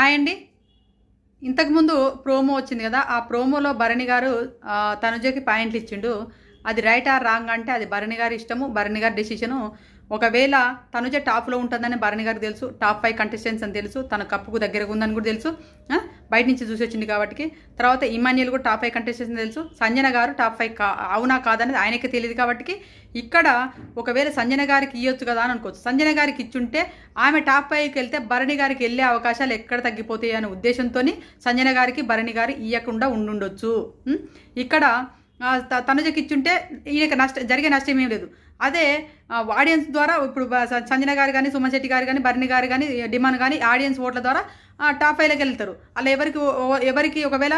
Hi అండి. ఇంతకుముందు promo వచ్చింది కదా ఆ ప్రోమోలో భరణి గారు తనుజకి పాయింట్లు ఇచ్చిండు. అది రైట్ ఆర్ రాంగ్ అంటే అది భరణి గారి ఇష్టము భరణి గారి డెసిషను ఒకవేళ తనుజ టాప్లో ఉంటుందని భరణి గారికి తెలుసు టాప్ ఫైవ్ కంటెస్టెంట్స్ అని తెలుసు తన కప్పుకు దగ్గరగా ఉందని కూడా తెలుసు బయట నుంచి చూసి వచ్చింది కాబట్టి తర్వాత ఇమాన్యుల్ కూడా టాప్ ఫైవ్ కంటెస్టెంట్స్ అని తెలుసు సంజన గారు టాప్ ఫైవ్ కా అవునా కాదనేది ఆయనకే తెలియదు కాబట్టి ఇక్కడ ఒకవేళ సంజన గారికి ఇవ్వచ్చు కదా అని అనుకోవచ్చు. సంజన గారికి ఇచ్చుంటే ఆమె టాప్ ఫైవ్కి వెళ్తే భరణి గారికి వెళ్ళే అవకాశాలు ఎక్కడ తగ్గిపోతాయి అనే ఉద్దేశంతో సంజన గారికి భరణి గారు ఇవ్వకుండా ఉండుండొచ్చు. ఇక్కడ తనుజకి ఇచ్చుంటే ఈయనకి నష్ట జరిగే నష్టం ఏం లేదు. అదే ఆడియన్స్ ద్వారా ఇప్పుడు సంజన గారు కానీ సుమన్ శెట్టి గారు కానీ భరణి గారు కానీ డిమాండ్ కానీ ఆడియన్స్ ఓట్ల ద్వారా టాప్ ఫైవ్లోకి వెళ్తారు. అలా ఎవరికి ఓ- ఎవరికి ఒకవేళ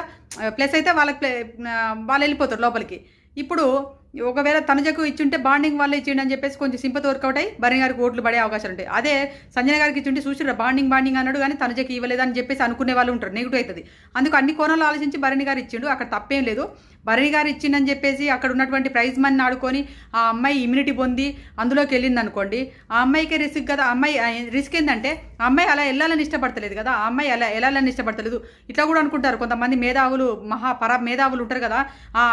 ప్లస్ అయితే వాళ్ళకి ప్లే వాళ్ళు వెళ్ళిపోతారు లోపలికి. ఇప్పుడు ఒకవేళ తనుజకు ఇచ్చుంటే బాండింగ్ వల్ల ఇచ్చిండి అని చెప్పేసి కొంచెం సింపతి వర్కౌట్ అయ్యి భరణి గారికి ఓట్లు పడే అవకాశాలు ఉంటాయి. అదే సంజయ్ గారికి ఇచ్చుంటే చూసిరా బాండింగ్ బాండింగ్ అన్నాడు కానీ తనుజకి ఇవ్వలేదు అని చెప్పేసి అనుకునే వాళ్ళు ఉంటారు. నెగిటివ్ అవుతుంది. అందుకు అన్ని కోణాలు ఆలోచించి భరణి గారు ఇచ్చిండు. అక్కడ తప్పేం లేదు. భరణి గారు ఇచ్చిండని చెప్పేసి అక్కడ ఉన్నటువంటి ప్రైజ్ మనీ ఆడుకొని ఆ అమ్మాయి ఇమ్యూనిటీ పొంది అందులోకి వెళ్ళింది అనుకోండి ఆ అమ్మాయికే రిస్క్ కదా. అమ్మాయి రిస్క్ ఏంటంటే ఆ అమ్మాయి అలా వెళ్ళాలని ఇష్టపడతలేదు కదా. ఆ అమ్మాయి అలా వెళ్ళాలని ఇష్టపడతలేదు. ఇట్లా కూడా అనుకుంటారు. కొంతమంది మేధావులు మహా పర మేధావులు ఉంటారు కదా.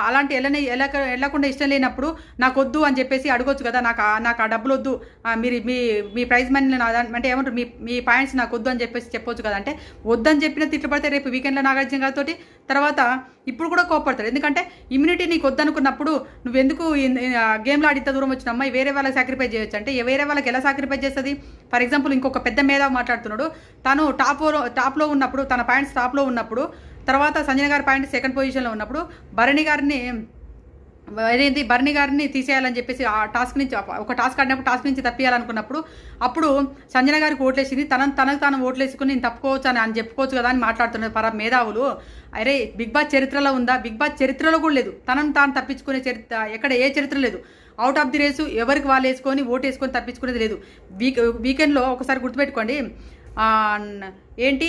అలాంటి వెళ్ళని వెళ్ళక వెళ్ళకుండా ఇష్టం లేనప్పుడు నాకు వద్దు అని చెప్పేసి అడగొచ్చు కదా నాకు నాకు ఆ డబ్బులు వద్దు మీరు మీ మీ ప్రైజ్ మనీ నా దాని- అంటే ఏమంటారు మీ మీ పాయింట్స్ నాకు వద్దు అని చెప్పేసి చెప్పొచ్చు కదా. అంటే వద్దని చెప్పిన తిట్లు పడితే రేపు వీకెండ్లో నాగార్జున గారితో తర్వాత ఇప్పుడు కూడా కోపడతాడు ఎందుకంటే ఇమ్యూనిటీ నీకు వద్దనుకున్నప్పుడు నువ్వెందుకు గేమ్లో ఆడితే దూరం వచ్చిన అమ్మాయి వేరే వాళ్ళకి సాక్రిఫైస్ చేయొచ్చు? అంటే వేరే వాళ్ళకి ఎలా సాక్రిఫైస్ చేస్తుంది? ఫర్ ఎగ్జాంపుల్ ఇంకొక పెద్ద మేధావి మాట్లాడుతున్నాడు. తను టాప్ టాప్లో ఉన్నప్పుడు తన పాయింట్స్ టాప్లో ఉన్నప్పుడు తర్వాత సంజయ్ గారి పాయింట్ సెకండ్ పొజిషన్లో ఉన్నప్పుడు భరణి గారిని అదేంటి బర్ణి గారిని తీసేయాలని చెప్పేసి ఆ టాస్క్ నుంచి ఒక టాస్క్ ఆడినప్పుడు టాస్క్ నుంచి తప్పియాలనుకున్నప్పుడు అప్పుడు సంజన గారికి ఓట్లేసింది. తన తనకు తాను ఓట్లేసుకుని నేను తప్పుకోవచ్చు అని అని చెప్పుకోవచ్చు కదా అని మాట్లాడుతున్నారు పర మేధావులు. అరే బిగ్ బాస్ చరిత్రలో ఉందా? బిగ్ బాస్ చరిత్రలో కూడా లేదు. తనను తాను తప్పించుకునే చరిత్ర ఎక్కడ ఏ చరిత్ర లేదు. అవుట్ ఆఫ్ ది రేసు ఎవరికి వాళ్ళు వేసుకొని ఓటు వేసుకొని తప్పించుకునేది లేదు. వీక్ వీకెండ్లో ఒకసారి గుర్తుపెట్టుకోండి. ఏంటి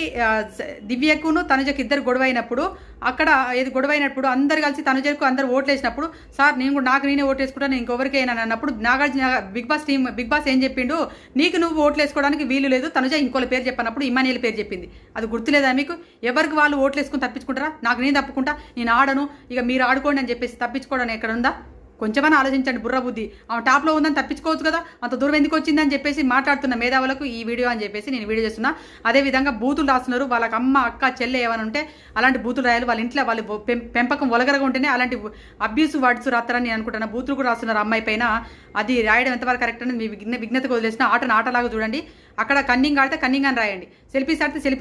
దివ్యకును తనుజకు ఇద్దరు గొడవైనప్పుడు అక్కడ ఏది గొడవైనప్పుడు అందరు కలిసి తనుజకు అందరు ఓట్లు వేసినప్పుడు సార్ నేను కూడా నాకు నేనే ఓట్లేసుకుంటాను నేను ఇంకొవరికి అయినా అన్నప్పుడు Nagarjuna big boss team big boss ఏం చెప్పిండు? నీకు నువ్వు ఓట్లు వేసుకోవడానికి వీలు లేదు తనుజ ఇంకోళ్ళ పేరు చెప్పినప్పుడు ఇమానియల్ పేరు చెప్పింది. అది గుర్తులేదా మీకు? ఎవరికి వాళ్ళు ఓట్లేసుకుని తప్పించుకుంటారా? నాకు నేను తప్పుకుంటా నేను ఆడను ఇక మీరు ఆడుకోండి అని చెప్పేసి తప్పించుకోవడం ఎక్కడ ఉందా? కొంచెమైనా ఆలోచించండి బుర్ర బుద్ధి. ఆమె టాప్లో ఉందని తప్పించుకోవచ్చు కదా అంత దూరం ఎందుకు వచ్చిందని చెప్పేసి మాట్లాడుతున్న మేధావులకు ఈ వీడియో అని చెప్పేసి నేను వీడియో చేస్తున్నా. అదే విధంగా బూతులు రాస్తున్నారు వాళ్ళకి అమ్మ అక్క చెల్లె ఏమైనా ఉంటే అలాంటి బూతులు రాయాలి. వాళ్ళ ఇంట్లో వాళ్ళు పెం- పెంపకం ఒలగరగా ఉంటేనే అలాంటి అబ్యూస్ వర్డ్స్ రాస్తారని నేను అనుకుంటున్నా. బూతులు కూడా రాస్తున్నారు అమ్మాయి పైన. అది రాయడం ఎంతవరకు కరెక్ట్ అని మీ విఘ్న వదిలేసిన ఆటను ఆటలాగా చూడండి. అక్కడ కన్నింగ్ ఆడితే కన్నింగ్ అని రాయండి. సెల్ఫీస్ ఆడితే సెల్ఫీ